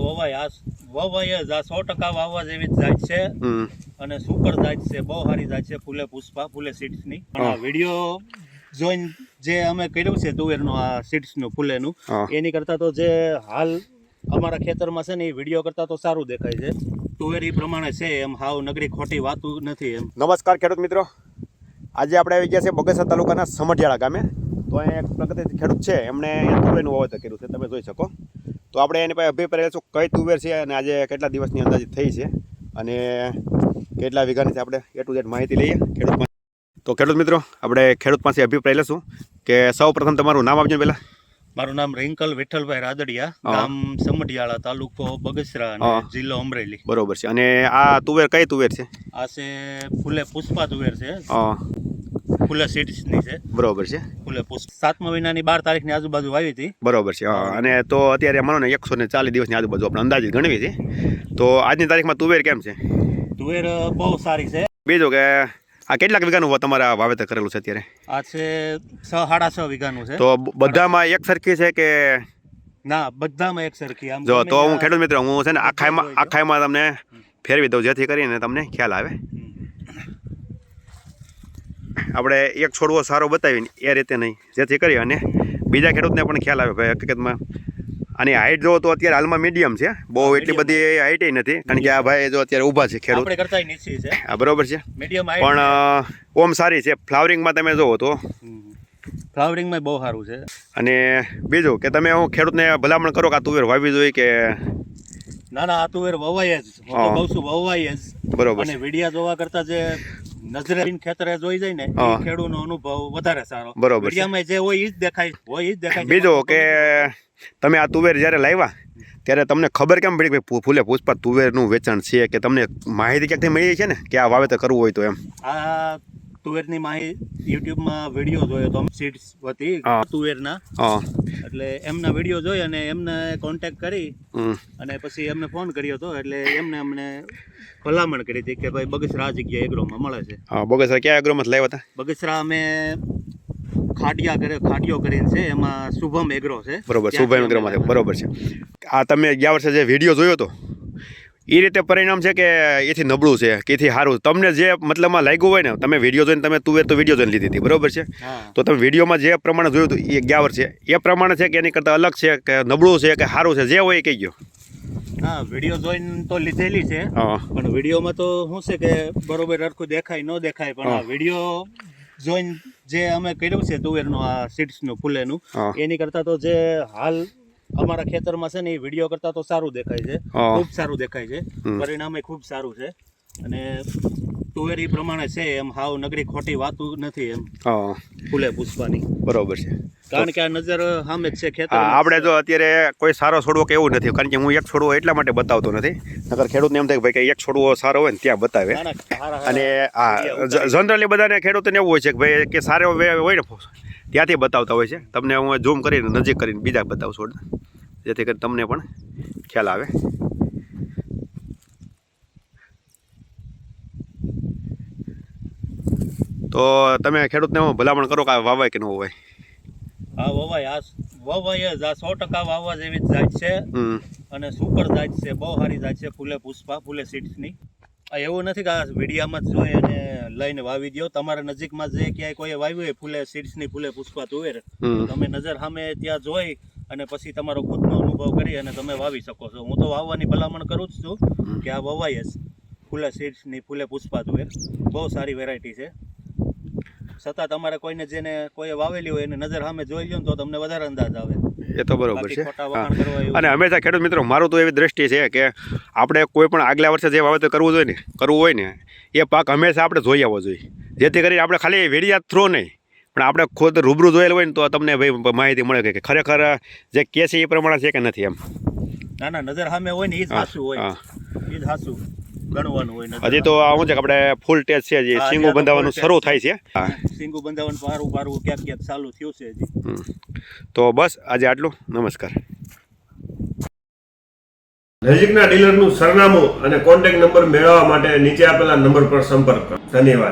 વવાય આ વવાય જ આ સો ટકા વાવવા જેવી જાત છે. અને સુપર જાત છે બહુ સારી જાત છે ફૂલે પુષ્પા ફૂલે વીડિયો જોઈને જે અમે કર્યું છે તુવેરનું આ સીડ્સનું ફૂલેનું એની કરતા તો જે હાલ અમારા ખેતરમાં છે ને એ વીડિયો કરતા તો સારું દેખાય છે. તુવેર ઈ પ્રમાણે છે એમ હાવ નગરી ખોટી વાતું નથી એમ. નમસ્કાર ખેડૂત મિત્રો. આજે આપણે આવી ગયા છે બગસરા તાલુકાના સમઢિયાળા ગામે. તો અહીંયા એક પ્રગતિ ખેડૂત છે એમણે તુવેરનું વાવેતર કર્યું છે તમે જોઈ શકો. તો આપણે એની પાસે અભિપ્રાય લેશું કઈ તુવેર છે અને આજે કેટલા દિવસની અંદાજિત થઈ છે અને કેટલા વીઘાની છે આપણે એ ટુ ઝેડ માહિતી લઈએ ખેડૂત. તો ખેડૂત મિત્રો આપણે ખેડૂત પાસે અભિપ્રાય લેશું કે સૌ પ્રથમ તમારું નામ આપજો પહેલાં. મારું નામ રિંકલ વિઠ્ઠલભાઈ રાદડિયા ગામ સમઢિયાળા તાલુકો બગસરા અને જિલ્લો અમરેલી. બરોબર છે. અને આ તુવેર કઈ તુવેર છે? આ છે ફૂલે પુષ્પા તુવેર છે. ફૂલે સીડ્સની છે. બરોબર છે. ફૂલે સાતમા મહિનાની બાર તારીખની આજુબાજુ વાવી હતી. બરોબર છે અને તો અત્યારે માનો ને એકસો ને ચાલીસ દિવસની આજુબાજુ આપણે અંદાજિત ગણવી છે. તો આજની તારીખમાં તુવેર કેમ છે? તુવેર બહુ સારી છે. બીજું કે આ કેટલાક વીઘાનું તમારે વાવેતર કરેલું છે અત્યારે? આ છે છ સાડા છ વીઘાનું છે. તો બધામાં એક સરખી છે કે ના બધામાં એક સરખી. આમ જો તો હું ખેડૂત મિત્ર હું છે ને આખાયમાં આખાયમાં તમને ફેરવી દઉં જેથી કરીને તમને ખ્યાલ આવે. આપણે એક છોડવો સારો બતાવીને એ રીતે નહીં જેથી કરી અને બીજા ખેડૂતને પણ ખ્યાલ આવે ભાઈ હકીકતમાં. આની હાઈટ જો તો અત્યારે હાલમાં મીડિયમ છે બહુ એટલી બધી હાઈટ નથી કારણ કે આ ભાઈ જો અત્યારે ઊભા છે ખેડૂત. હા છે. બરોબર છે. મીડિયમ પણ ઓમ સારી છે. ફ્લાવરિંગમાં તમે જુઓ તો. ફ્લાવરિંગમાં બહુ સારું છે. અને બીજું કે તમે હું ખેડૂતને ભલામણ કરો કે આ તુવેર વાવી જોઈએ કે ના ના આ તુવેર વવાય જ. હું તો હા. કહું છું વવાય જ. બરોબર અને વિડિયા જોવા કરતા જે નજરે ખેતરે જોઈ જાય ને હા. ખેડૂતનો અનુભવ વધારે સારો. બરોબર જે હોય ઈ જ દેખાય હોય ઈ જ દેખાય. બીજો કે તમે આ તુવેર જ્યારે લાવ્યા ત્યારે તમને ખબર કેમ પડી કે ફૂલે પુષ્પા તુવેરનું વેચાણ છે કે તમને માહિતી ક્યાંકથી મળી છે ને? કે આ વાવેતર કરવું હોય તો એમ? આ તુવેરની માહી યુટ્યુબમાં વીડિયો જોયો તો સીડ્સ વતી તુવેરના. એટલે એમના વીડિયો જોઈ અને એમને કોન્ટેક્ટ કરી અને પછી એમને ફોન કર્યો હતો એટલે એમને અમને ભલામણ કરી હતી કે ભાઈ બગસરા જગ્યા એગ્રોમાં મળે છે. હા બગસરા ક્યાં એગ્રોમાં લેવા હતા? બગસરા અમે ખાડિયા કરે ખાડિયો કરીને છે એમાં શુભમ એગ્રો છે. બરોબર શુભમ લાવ્યા. બરોબર છે. આ તમે ગયા વર્ષે જે વીડિયો જોયો હતો? એ રીતે પરિણામ છે કે એથી નબળું છે કે એથી સારું તમને જે મતલબમાં લાગ્યું હોય ને તમે વીડિયો જોઈને તમે તુવેર તો વીડિયો જોઈને લીધી હતી બરોબર છે? તો તમે વિડીયોમાં જે પ્રમાણે જોયું હતું એ ગ્યાવર છે. એ પ્રમાણે છે કે એની કરતાં અલગ છે કે નબળું છે કે સારું છે? જે હોય એ કહી ગયો હા વીડિયો જોઈને તો લીધેલી છે. પણ વિડીયોમાં તો શું છે કે બરોબર સરખું દેખાય ન દેખાય પણ આ વીડિયો જોઈને જે અમે કર્યું છે તુવેરનું આ સીડ્સનું ફૂલેનું એની કરતાં તો જે હાલ અમારા ખેતરમાં છે ને એ વીડિયો કરતા તો સારું દેખાય છે. ખૂબ સારું દેખાય છે. પરિણામે ખૂબ સારું છે. અને તુવેર પ્રમાણે છે એમ હાવ નગરી ખોટી વાતું નથી એમ ફૂલે પુષ્પાની. બરોબર છે. કારણ કે આ નજર સામે જ છે ખેતર આપણે જો અત્યારે કોઈ સારો છોડવો કે એવું નથી કારણ કે હું એક છોડવો એટલા માટે બતાવતો નથી. નકર ખેડૂતને એમ થાય કે ભાઈ કે એક છોડવો સારો હોય ને ત્યાં બતાવે. અને આ જનરલી બધાને ખેડૂતને એવું હોય છે કે ભાઈ કે સારો હોય ને ત્યાંથી બતાવતા હોય છે. તમને હું ઝૂમ કરીને નજીક કરીને બીજા બતાવું છોડ જેથી કરી તમને પણ ખ્યાલ આવે. તો તમે ખેડૂતને હું ભલામણ કરો કે આ વાવાય કે ન હોય હા વવાય આ વવાય જ આ સો ટકા વાવવા જેવી જ જાત છે. અને સુપર જાત છે બહુ સારી જાત છે ફૂલે પુષ્પા ફૂલે સીડ્સની. આ એવું નથી કે આ વિડીયામાં જ જોઈ અને લઈને વાવી દો તમારા નજીકમાં જે ક્યાંય કોઈ વાવ્યું હોય ફૂલે સીડ્સની ફૂલે પુષ્પા તુવેર તો તમે નજર સામે ત્યાં જોઈ અને પછી તમારો ખુદનો અનુભવ કરી અને તમે વાવી શકો છો. હું તો વાવવાની ભલામણ કરું જ છું કે આ વવાય જ. ફૂલે સીડ્સની ફૂલે પુષ્પા તુવેર બહુ સારી વેરાયટી છે. છતાં તમારે કોઈને જેને કોઈ વાવેલી હોય એને નજર સામે જોઈ લો તો તમને વધારે અંદાજ આવે. એ તો બરોબર છે. અને હંમેશા ખેડૂત મિત્રો મારું તો એવી દ્રષ્ટિ છે કે આપણે કોઈ પણ આગલા વર્ષે જે વાવેતર કરવું જોઈએ ને કરવું હોય ને એ પાક હંમેશા આપણે જોઈ આવવો જોઈએ. જેથી કરીને આપણે ખાલી વેડિયા થ્રો નહીં. પણ આપણે ખુદ રૂબરૂ જોયેલ હોય ને તો તમને ભાઈ માહિતી મળે કે ખરેખર જે કે છે એ પ્રમાણે છે કે નથી એમ? ના ના નજર સામે હોય ને એ જ હાસુ હોય. એ જ હાસું ગણવાનું હોય નજર હજી તો આ શું છે કે આપણે ફૂલ ટેસ્ટ છે જે સિંગો બંધાવવાનું શરૂ થાય છે. સિંગુ બંધાવન પારું પારું ક્યાંક ક્યાંક ચાલુ થયું છે હજી. તો બસ આજે આટલું. નમસ્કાર. નજીકના ડીલરનું સરનામું અને કોન્ટેક્ટ નંબર મેળવવા માટે નીચે આપેલા નંબર પર સંપર્ક કરો. ધન્યવાદ.